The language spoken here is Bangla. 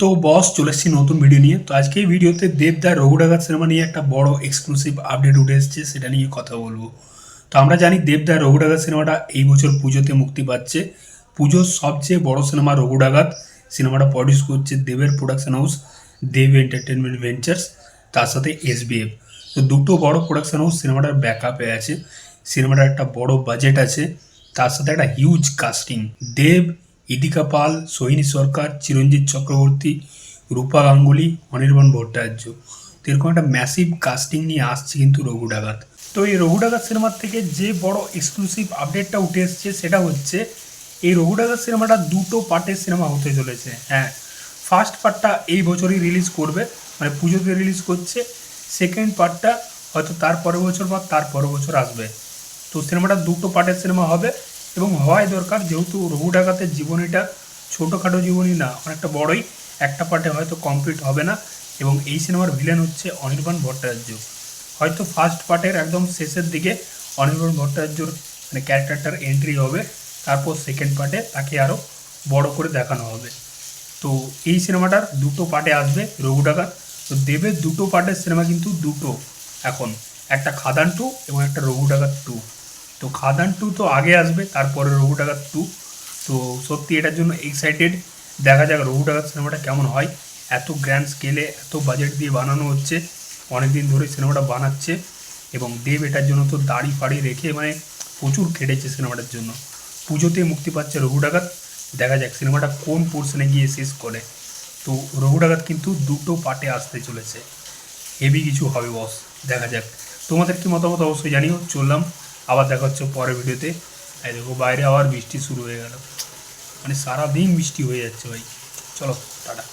তো বস, চলে এসেছি নতুন ভিডিও নিয়ে। তো আজকে এই ভিডিওতে দেবদার রঘুডাগার সিনেমা নিয়ে একটা বড় এক্সক্লুসিভ আপডেট উঠে এসেছে, সেটা নিয়ে কথা বলব। তো আমরা জানি দেবদার রঘুডাগার সিনেমাটা এই বছর পুজোতে মুক্তি পাচ্ছে। পুজোর সবচেয়ে বড় সিনেমা রঘুডাগাত সিনেমাটা প্রডিউস করছে দেবের production house Dev entertainment ventures তার সাথে এসবিএফ তো দুটো বড় প্রোডাকশন হাউস সিনেমাটার ব্যাকআপে আছে। সিনেমাটার একটা বড় বাজেট আছে। তার সাথে একটা হিউজ কাস্টিং দেব ইদিকা পাল, সোহিনী সরকার, চিরঞ্জিত চক্রবর্তী, রূপা গাঙ্গুলি, অনির্বাণ ভট্টাচার্য। তো এরকম একটা ম্যাসিভ কাস্টিং নিয়ে আসছে কিন্তু রঘু ডাকাত। তো এই রঘু ডাকাত সিনেমার থেকে যে বড় এক্সক্লুসিভ আপডেটটা উঠে এসছে সেটা হচ্ছে, এই রঘু ডাকাত সিনেমাটা দুটো পার্টের সিনেমা হতে চলেছে। হ্যাঁ ফার্স্ট পার্টটা এই বছরই রিলিজ করবে মানে পুজোতে রিলিজ করছে সেকেন্ড পার্টটা হয়তো তার পরের বছর বা তার পরের বছর আসবে। তো সিনেমাটা দুটো পার্টের সিনেমা হবে। এবং হওয়াই দরকার যেহেতু রঘু ডাকাতের জীবনীটা ছোটোখাটো জীবনী না, অনেকটা বড়ই। একটা পার্টে হয়তো কমপ্লিট হবে না এবং এই সিনেমার ভিলেন হচ্ছে অনির্বাণ ভট্টাচার্য। হয়তো ফার্স্ট পার্টের একদম শেষের দিকে অনির্বাণ ভট্টাচার্যর মানে ক্যারেক্টারটার এন্ট্রি হবে, তারপর সেকেন্ড পার্টে তাকে আরও বড় করে দেখানো হবে। তো এই সিনেমাটার দুটো পার্টে আসবে রঘু ডাকাত। তো দেবের দুটো পার্টের সিনেমা কিন্তু দুটো এখন। একটা খাদান টু এবং একটা রঘু ডাকাত টু তো খাদান টু তো আগে আসবে, তারপরে রঘু ডাকাত টু তো সত্যি এটার জন্য এক্সাইটেড দেখা যাক রঘু ডাকাত সিনেমাটা কেমন হয়। এত গ্র্যান্ড স্কেলে এত বাজেট দিয়ে বানানো হচ্ছে। অনেক দিন ধরে সিনেমাটা বানাচ্ছে। এবং দেব এটার জন্য তো দাড়ি ফাড়ি রেখে মানে প্রচুর খেটেছে সিনেমাটার জন্য। পুজোতে মুক্তি পাচ্ছে রঘু ডাকাত দেখা যাক সিনেমাটা কোন পোর্শনে গিয়ে শেষ করে। তো রঘু ডাকাত কিন্তু দুটো পার্টে আসতে চলেছে। হেভি কিছু হবে বস দেখা যাক। তোমাদের কি মতামত অবশ্যই জানিও। চললাম। আবার দেখা হচ্ছে পরের ভিডিওতে। এই দেখো, বাইরে আবার বৃষ্টি শুরু হয়ে গেল। মানে সারাদিন বৃষ্টি হয়ে যাচ্ছে ভাই। চলো, টাটা।